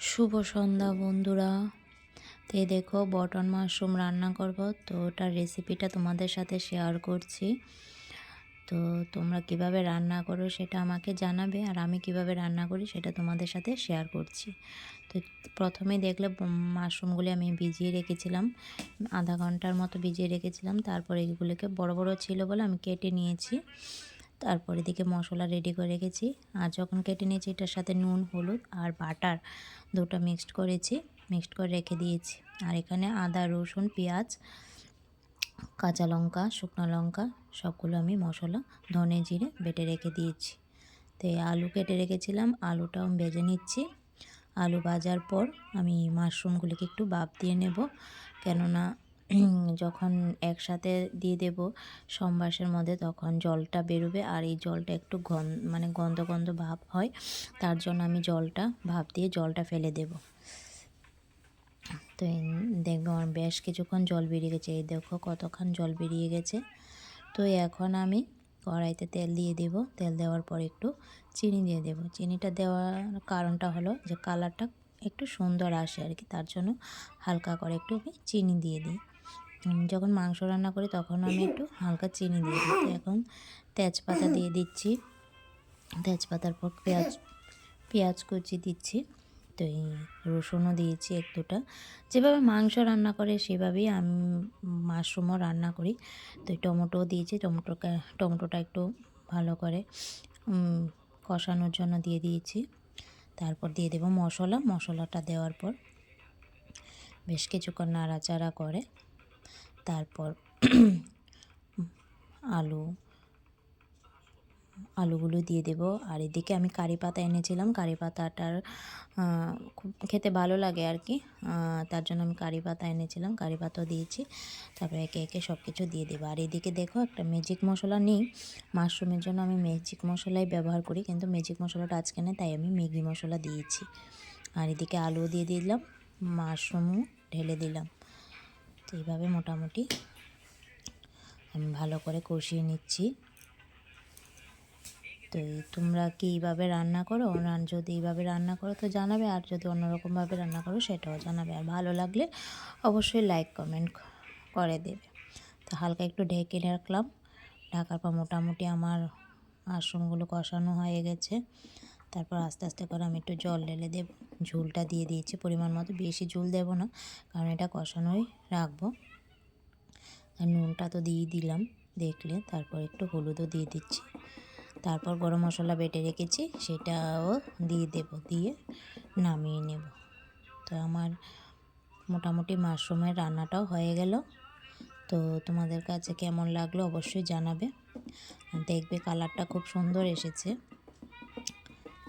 শুভ সন্ধ্যা, বন্ধুরা। তো দেখো, বটন মাশরুম রান্না করব। তো ওটার রেসিপিটা তোমাদের সাথে শেয়ার করছি। তো তোমরা কীভাবে রান্না করো সেটা আমাকে জানাবে, আর আমি কীভাবে রান্না করি সেটা তোমাদের সাথে শেয়ার করছি। তো প্রথমে দেখলে মাশরুমগুলি আমি ভিজিয়ে রেখেছিলাম। আধা ঘণ্টার মতো ভিজিয়ে রেখেছিলাম। তারপরে এগুলোকে বড় বড় ছিল বলে আমি কেটে নিয়েছি। তারপর দিকে মশলা রেডি করে রেখেছি। আর যখন কেটে নিয়েছি, এটার সাথে নুন, হলুদ আর বাটার দুটো মিক্সড করেছি। মিক্সড করে রেখে দিয়েছি। আর এখানে আদা, রসুন, পেঁয়াজ, কাঁচা লঙ্কা, শুকনো লঙ্কা, সবগুলো আমি মশলা ধনে জিরে বেটে রেখে দিয়েছি। তো আলু কেটে রেখেছিলাম, আলুটাও ভেজে নিচ্ছি। আলু ভাজার পর আমি মাশরুমগুলিকে একটু বাপ দিয়ে নেব। কেননা যখন একসাথে দিয়ে দেব সম্বাসের মধ্যে তখন জলটা বেরোবে আর এই জলটা একটু গন মানে গন্ধ গন্ধ ভাব হয়, তার জন্য আমি জলটা ভাব দিয়ে জলটা ফেলে দেব। তো দেখবে আমার বেশ কিছুক্ষণ জল বেরিয়ে গেছে। এই দেখো কতক্ষণ জল বেরিয়ে গেছে। তো এখন আমি কড়াইতে তেল দিয়ে দেব। তেল দেওয়ার পর একটু চিনি দিয়ে দেব। চিনিটা দেওয়ার কারণটা হলো যে কালারটা একটু সুন্দর আসে আর কি, তার জন্য হালকা করে একটু আমি চিনি দিয়ে দিই। যখন মাংস রান্না করি তখন আমি একটু হালকা চিনি দিয়ে তো এখন তেজপাতা দিয়ে দিচ্ছি। তেজপাতার পর পেঁয়াজ পেঁয়াজ কুচি দিচ্ছি। তো এই রসুনও দিয়েছি এক দুটা। যেভাবে মাংস রান্না করে সেভাবেই আমি মাশরুমও রান্না করি। তো টমেটো দিয়েছি। টমেটোকে, টমেটোটা একটু ভালো করে কষানোর জন্য দিয়ে দিয়েছি। তারপর দিয়ে দেবো মশলা। মশলাটা দেওয়ার পর বেশ কিছুক্ষণ নাড়াচাড়া করে তারপর আলু, আলুগুলো দিয়ে দেব। আর এদিকে আমি কারি পাতা এনেছিলাম। কারি পাতাটার খুব খেতে ভালো লাগে আর কি। তার জন্য আমি কারি পাতা এনেছিলাম, কারি পাতাও দিয়েছি। তারপরে একে একে সব কিছু দিয়ে দেবো। আর এদিকে দেখো একটা ম্যাজিক মশলা নেই। মাশরুমের জন্য আমি ম্যাজিক মশলাই ব্যবহার করি, কিন্তু ম্যাজিক মশলাটা আজকে নেই, তাই আমি ম্যাগি মশলা দিয়েছি। আর এদিকে আলু দিয়ে দিলাম, মাশরুমও ঢেলে দিলাম। তো এইভাবে মোটামুটি আমি ভালো করে কষিয়ে নিচ্ছি। তো তোমরা কি এইভাবে রান্না করো? যদি এইভাবে রান্না করো, তো জানাবে। আর যদি অন্যরকমভাবে রান্না করো, সেটাও জানাবে। আর ভালো লাগলে অবশ্যই লাইক কমেন্ট করে দেবে। তো হালকা একটু ঢেকে রাখলাম। ঢাকার পর মোটামুটি আমার মাশরুমগুলো কষানো হয়ে গেছে। তারপর আস্তে আস্তে করে আমি একটু জল ঢেলে দেব। ঝুলটা দিয়ে দিয়েছি পরিমাণ মতো, বেশি ঝুল দেবো না, কারণ এটা কষানোই রাখব। আর নুনটা তো দিয়ে দিলাম দেখলে, তারপর একটু হলুদও দিয়ে দিচ্ছি। তারপর গরম মশলা বেটে রেখেছি, সেটাও দিয়ে দেব, দিয়ে নামিয়ে নেব। তো আমার মোটামুটি মাশরুমের রান্নাটাও হয়ে গেল। তো তোমাদের কাছে কেমন লাগল অবশ্যই জানাবে। দেখবে কালারটা খুব সুন্দর এসেছে।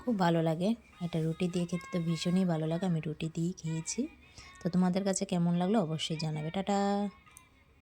খুব ভালো লাগে। এটা রুটি দিয়ে খেতে তো ভীষণই ভালো লাগে। আমি রুটি দিয়েই খেয়েছি। তো তোমাদের কাছে কেমন লাগল অবশ্যই জানাবে। টাটা!